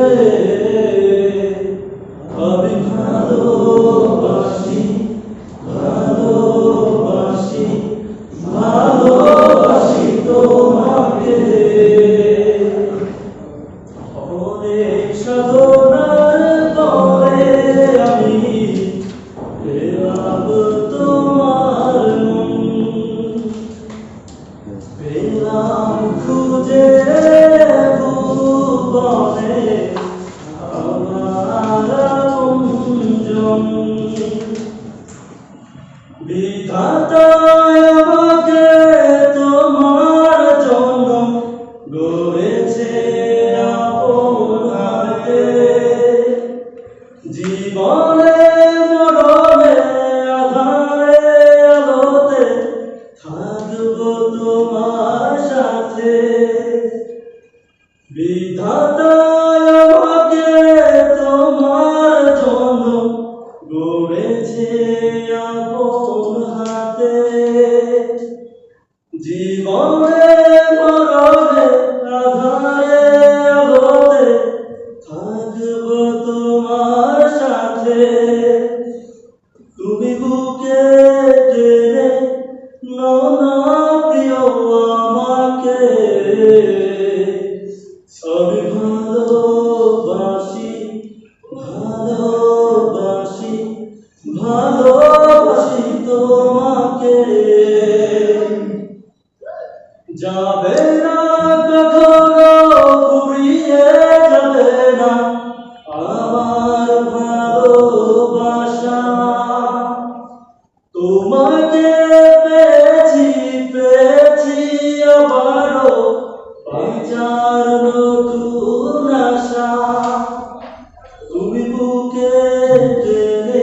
আমাকে আপনজন। বিধাতা আমাকে তোমার জন্য গড়েছে আপন হাতে জীবনে মরণে, আধারে আলোতে থাকব তোমার সাথে বিধাতা জীবনে মরণে আধারে আলোতে থাকব তোমার সাথে। তুমি বুকে টেনে নাও না প্রিয় আমাকে। যাবে না, কখনো ফুরিয়ে যাবে না। আমার ভালোবাসা তোমাকে পেয়েছি পেয়েছি আবারও। বাঁচার নতুন আশা, তুমি বুকে টেনে